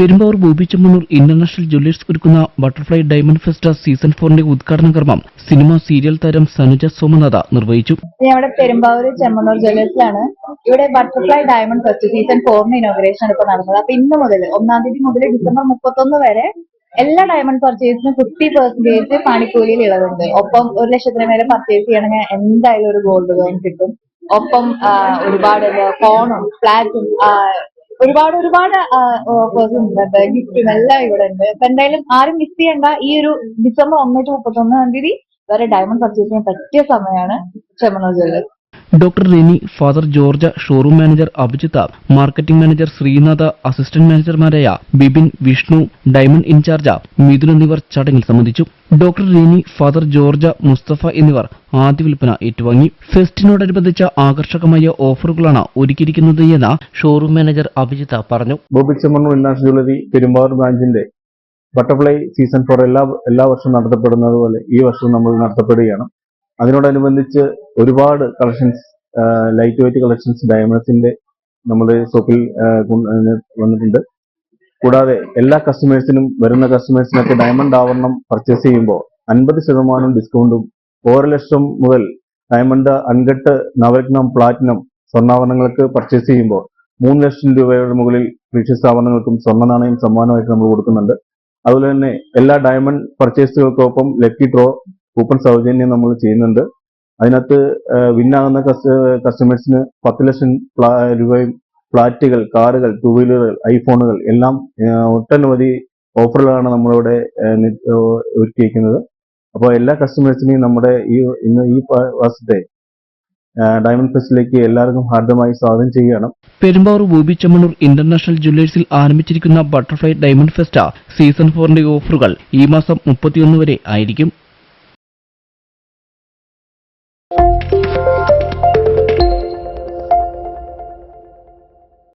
Perumbavoor Boby Chemmanur international jewellers ഒരുക്കുന്ന butterfly diamond ഫെസ്റ്റ season ഫോറിന്റെ ഉദ്ഘാടന കർമ്മം സിനിമ സീരിയൽ താരം സനുജ സോമനാഥ നിർവഹിച്ചു. ഞങ്ങളുടെ പെരുമ്പാവൂർ ചെമ്മണ്ണൂർ ജ്വല്ലേഴ്സിലാണ്. ഇവിടെ ബട്ടർഫ്ലൈ ഡയമണ്ട് ഫെസ്റ്റ് സീസൺ ഫോറിന്റെ ഇനോഗ്രേഷൻ ഇപ്പൊ നടന്നത്. അപ്പൊ ഇന്ന് മുതൽ ഒന്നാം തീയതി മുതൽ ഡിസംബർ മുപ്പത്തൊന്ന് വരെ എല്ലാ ഡയമണ്ട് പർച്ചേസിനും ഫിഫ്റ്റി പെർസെന്റേജ് പണിക്കൂലിയിൽ ഇളവുണ്ട്. ഒപ്പം ഒരു ലക്ഷത്തിന് മേലെ പർച്ചേസ് ചെയ്യണമെങ്കിൽ എന്തായാലും ഒരു ഗോൾഡ് കോയിൻ കിട്ടും. ഒപ്പം ഒരുപാട് ഫോണും ഫ്ലാറ്റും ഒരുപാട് ഒരുപാട് ഓഫേഴ്സ് ഉണ്ട്. ഗിഫ്റ്റും എല്ലാം ഇവിടെ ഉണ്ട്. അപ്പൊ എന്തായാലും ആരും മിസ് ചെയ്യണ്ട. ഈ ഒരു ഡിസംബർ ഒന്ന് ടു മുപ്പത്തൊന്നാം തീയതി വരെ ഡയമണ്ട് പർച്ചേസ് ചെയ്യാൻ പറ്റിയ സമയമാണ് Chemmanur jewellers doctor Reni father George showroom manager Abhijith marketing manager Sreenath assistant മാനേജർമാരായ Bibin Vishnu diamond in charge Mithun എന്നിവർ ചടങ്ങിൽ സംബന്ധിച്ചു. ഡോക്ടർ റെനി ഫാദർ ജോർജ മുസ്തഫ എന്നിവർ ആദ്യ വിൽപ്പന ഏറ്റുവാങ്ങി. ഫെസ്റ്റിനോടനുബന്ധിച്ച ആകർഷകമായ ഓഫറുകളാണ് ഒരുക്കിയിരിക്കുന്നത് എന്ന് ഷോറൂം മാനേജർ അഭിജിത്ത പറഞ്ഞു. ബ്രാഞ്ചിന്റെ ബട്ടർഫ്ലൈ സീസൺ ഫോർ എല്ലാ എല്ലാ വർഷവും നടത്തപ്പെടുന്നത് പോലെ ഈ വർഷം നമ്മൾ നടത്തപ്പെടുകയാണ്. അതിനോടനുബന്ധിച്ച് ഒരുപാട് കളക്ഷൻസ് ലൈറ്റ് വെയിറ്റ് കളക്ഷൻസ് ഡയമണ്ട്സിന്റെ നമ്മുടെ ഷോപ്പിൽ വന്നിട്ടുണ്ട്. കൂടാതെ എല്ലാ കസ്റ്റമേഴ്സിനും വരുന്ന കസ്റ്റമേഴ്സിനൊക്കെ ഡയമണ്ട് ആവരണം പർച്ചേസ് ചെയ്യുമ്പോൾ അൻപത് ശതമാനം ഡിസ്കൗണ്ടും ഓരോ ലക്ഷം മുതൽ ഡയമണ്ട് അൺകട്ട് നവരത്നം പ്ലാറ്റിനം സ്വർണാഭരണങ്ങൾക്ക് പർച്ചേസ് ചെയ്യുമ്പോൾ മൂന്ന് ലക്ഷം രൂപയുടെ മുകളിൽ പ്രീഷ്യസ് ആഭരണങ്ങൾക്കും സ്വർണ നാണയം സമ്മാനമായിട്ട് നമ്മൾ കൊടുക്കുന്നുണ്ട്. അതുപോലെ തന്നെ എല്ലാ ഡയമണ്ട് പർച്ചേസുകൾക്കൊപ്പം ലക്കി ഡ്രോ കൂപ്പൺ സൗജന്യം നമ്മൾ ചെയ്യുന്നുണ്ട്. അതിനകത്ത് വിന്നാകുന്ന കസ്റ്റമേഴ്സിന് പത്ത് ലക്ഷം രൂപയും ഫ്ലാറ്റുകൾ കാറുകൾ ടൂ വീലറുകൾ ഐഫോണുകൾ എല്ലാം ഒട്ടനവധി ഓഫറുകളാണ് നമ്മളിവിടെ ഒരുക്കിയിരിക്കുന്നത്. അപ്പോൾ എല്ലാ കസ്റ്റമേഴ്സിനെയും നമ്മുടെ ഈ ഇന്ന് ഈ വർഷത്തെ ഡയമണ്ട് ഫെസ്റ്റിലേക്ക് എല്ലാവർക്കും ഹാർദമായി സ്വാഗതം ചെയ്യുകയാണ്. പെരുമ്പാവൂർ ബോബി ചെമ്മണൂർ ഇന്റർനാഷണൽ ജ്വല്ലേഴ്സിൽ ആരംഭിച്ചിരിക്കുന്ന ബട്ടർഫ്ലൈ ഡയമണ്ട് ഫെസ്റ്റ സീസൺ ഫോറിന്റെ ഓഫറുകൾ ഈ മാസം മുപ്പത്തിയൊന്ന് വരെ ആയിരിക്കും.